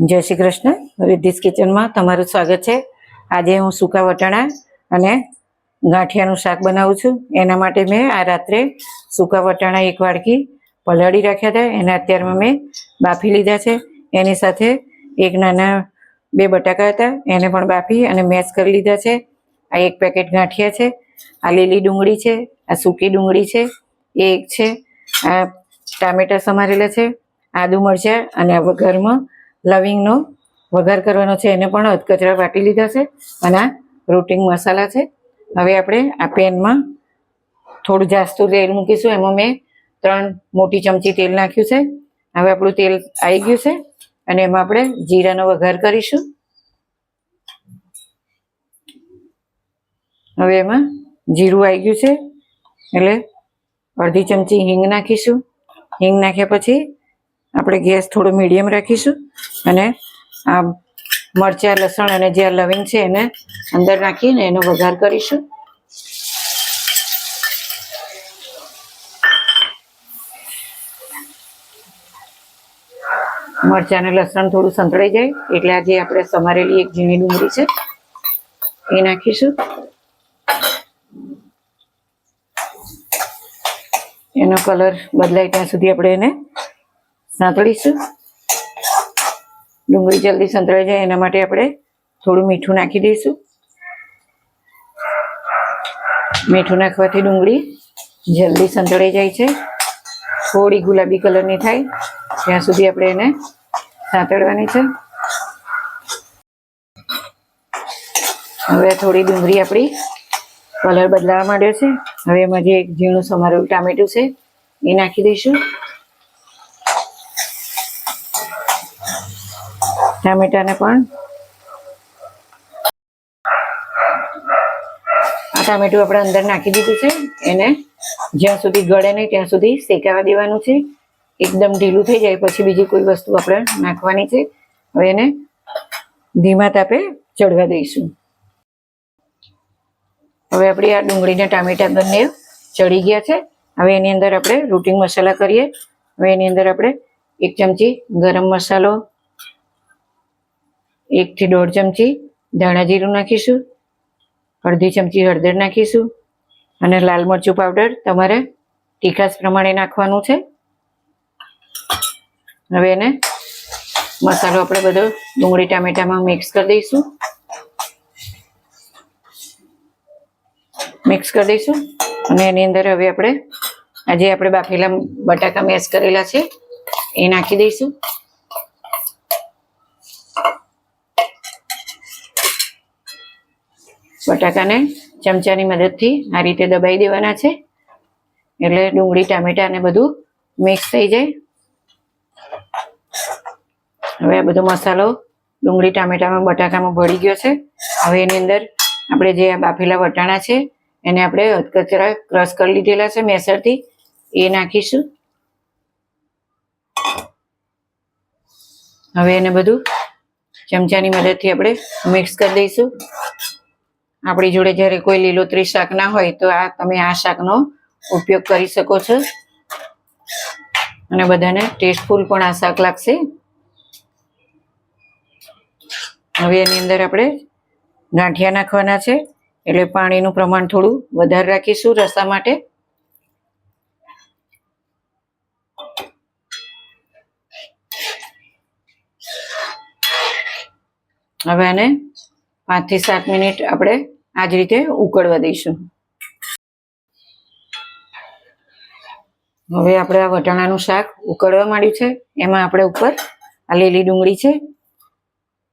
જય શ્રી કૃષ્ણ. રિદ્ધિસ કિચનમાં તમારું સ્વાગત છે. આજે હું સૂકા વટાણા અને ગાંઠિયાનું શાક બનાવું છું. એના માટે મેં આ રાત્રે સૂકા વટાણા એક વાડકી પલાળી રાખ્યા હતા. એને અત્યારમાં મેં બાફી લીધા છે. એની સાથે એક નાના બે બટાકા હતા. એને પણ બાફી અને મેશ કરી લીધા છે. આ એક પેકેટ ગાંઠિયા છે. આ લીલી ડુંગળી છે. આ સૂકી ડુંગળી છે. એ એક છે. આ ટામેટા સમારેલા છે. આદુ મરચાં અને આ વઘારમાં લવિંગનો વઘાર કરવાનો છે. એને પણ અધકચરા વાટી લીધા છે અને આ રોટિંગ મસાલા છે. હવે આપણે આ પેનમાં થોડું જાસ્તું તેલ મૂકીશું. એમાં મેં ત્રણ મોટી ચમચી તેલ નાખ્યું છે. હવે આપણું તેલ આવી ગયું છે અને એમાં આપણે જીરાનો વઘાર કરીશું. હવે એમાં જીરું આવી ગયું છે. એટલે અડધી ચમચી હિંગ નાખીશું. હિંગ નાખ્યા પછી આપણે ગેસ થોડો મીડિયમ રાખીશું અને આ મરચાં, લસણ અને જે લવિંગ છે એને અંદર નાખીને એનો વઘાર કરીશું. મરચાં અને લસણ થોડું સંતળાઈ જાય એટલે આજે આપણે સમારેલી એક ઝીણી ડુંગળી છે, એ નાખીશું. એનો કલર બદલાય ત્યાં સુધી આપણે એને સાંતળીશું. ડુંગળી જલ્દી સંતળાઈ જાય, એના માટે આપણે થોડું મીઠું નાખી દઈશું. મીઠું નાખવાથી ડુંગળી જલ્દી સંતળાઈ જાય છે. થોડી ગુલાબી કલરની થાય, ત્યાં સુધી આપણે એને સાંતળવાની છે. હવે થોડી ડુંગળી આપણી કલર બદલાવા માંડ્યો છે. હવે એમાં જે એક ઝીણું સમારેલું ટામેટું છે, એ નાખી દઈશું. ટામેટાને પણ? આ ટામેટું આપણે અંદર નાખી દીધું છે. એને જ્યાં સુધી ગળે નહીં, ત્યાં સુધી શેકાવા દેવાનું છે. એકદમ ઢીલું થઈ જાય, પછી બીજી કોઈ વસ્તુ આપણે નાખવાની છે. હવે એને ધીમા તાપે ચડવા દઈશું. હવે આપણી આ ડુંગળીના ટામેટા બંને ચડી ગયા છે. હવે એની અંદર આપણે રૂટિંગ મસાલા કરીએ. હવે એની અંદર આપણે એક ચમચી ગરમ મસાલો એકથી દોઢ ચમચી ધાણા જીરું નાખીશું, અડધી ચમચી હળદર નાખીશું અને લાલ મરચું પાવડર તમારે તીખાસ પ્રમાણે નાખવાનું છે. હવે એને મસાલો આપણે બધો ડુંગળી, ટામેટામાં મિક્સ કરી દઈશું. મિક્સ કરી દઈશું અને એની અંદર હવે આપણે આજે આપણે બાફેલા બટાકા મેશ કરેલા છે એ નાખી દઈશું. બટાકાને ચમચાની મદદથી આ રીતે દબાઈ દેવાના છે. એટલે ડુંગળી, ટામેટા ને બધું મિક્સ થઈ જાય. હવે આ બધો મસાલો ડુંગળી, ટામેટામાં, બટાકામાં ભળી ગયો છે. હવે એની અંદર આપણે જે આ બાફેલા વટાણા છે, એને આપણે અધકચરા ક્રશ કરી લીધેલા છે મેસરથી. એ નાખીશું. હવે એને બધું ચમચાની મદદથી આપણે મિક્સ કરી દઈશું. આપણી જોડે જ્યારે કોઈ લીલોતરી શાક ના હોય તો આ તમે આ શાકનો ઉપયોગ કરી શકો છો. અને બધાને ટેસ્ટફુલ પણ આ શાક લાગશે. હવે એની અંદર આપણે ગાંઠિયા નાખવાના છે. એટલે પાણીનું પ્રમાણ થોડું વધારે રાખીશું રસા માટે. હવે આને પાંચથી સાત મિનિટ આપણે આ જ રીતે ઉકળવા દઈશું. હવે આપણે આ વટાણાનું શાક ઉકળવા માંડ્યું છે. એમાં આપણે ઉપર આ લીલી ડુંગળી છે.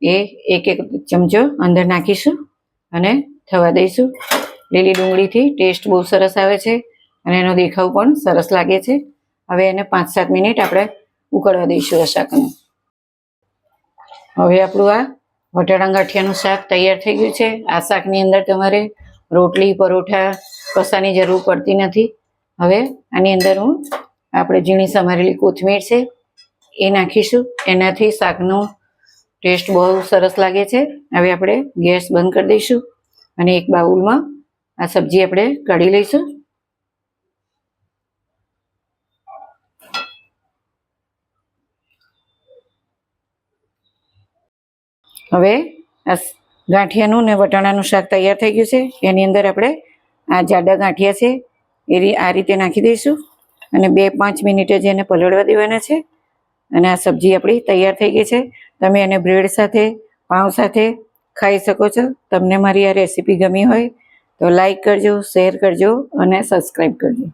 એ એક એક ચમચો અંદર નાખીશું અને થવા દઈશું. લીલી ડુંગળીથી ટેસ્ટ બહુ સરસ આવે છે અને એનો દેખાવ પણ સરસ લાગે છે. હવે એને પાંચ સાત મિનિટ આપણે ઉકળવા દઈશું આ શાકને. હવે આપણું આ વટાણા ગાંઠિયાનું શાક તૈયાર થઈ ગયું છે. આ શાકની અંદર તમારે રોટલી, પરોઠા કસાની જરૂર પડતી નથી. હવે આની અંદર હું આપણે ઝીણી સમારેલી કોથમીર છે એ નાખીશું. એનાથી શાકનો ટેસ્ટ બહુ સરસ લાગે છે. હવે આપણે ગેસ બંધ કરી દઈશું અને એક બાઉલમાં આ સબ્જી આપણે કાઢી લઈશું. હવે આ ગાંઠિયાનું ને વટાણાનું શાક તૈયાર થઈ ગયું છે. એની અંદર આપણે આ જાડા ગાંઠિયા છે, એ આ રીતે નાખી દઈશું અને બે પાંચ મિનિટે જ એને પલળવા દેવાના છે. અને આ સબ્જી આપણી તૈયાર થઈ ગઈ છે. તમે એને બ્રેડ સાથે, પાઉં સાથે ખાઈ શકો છો. તમને મારી આ રેસીપી ગમી હોય તો લાઈક કરજો, શેર કરજો અને સબસ્ક્રાઈબ કરજો.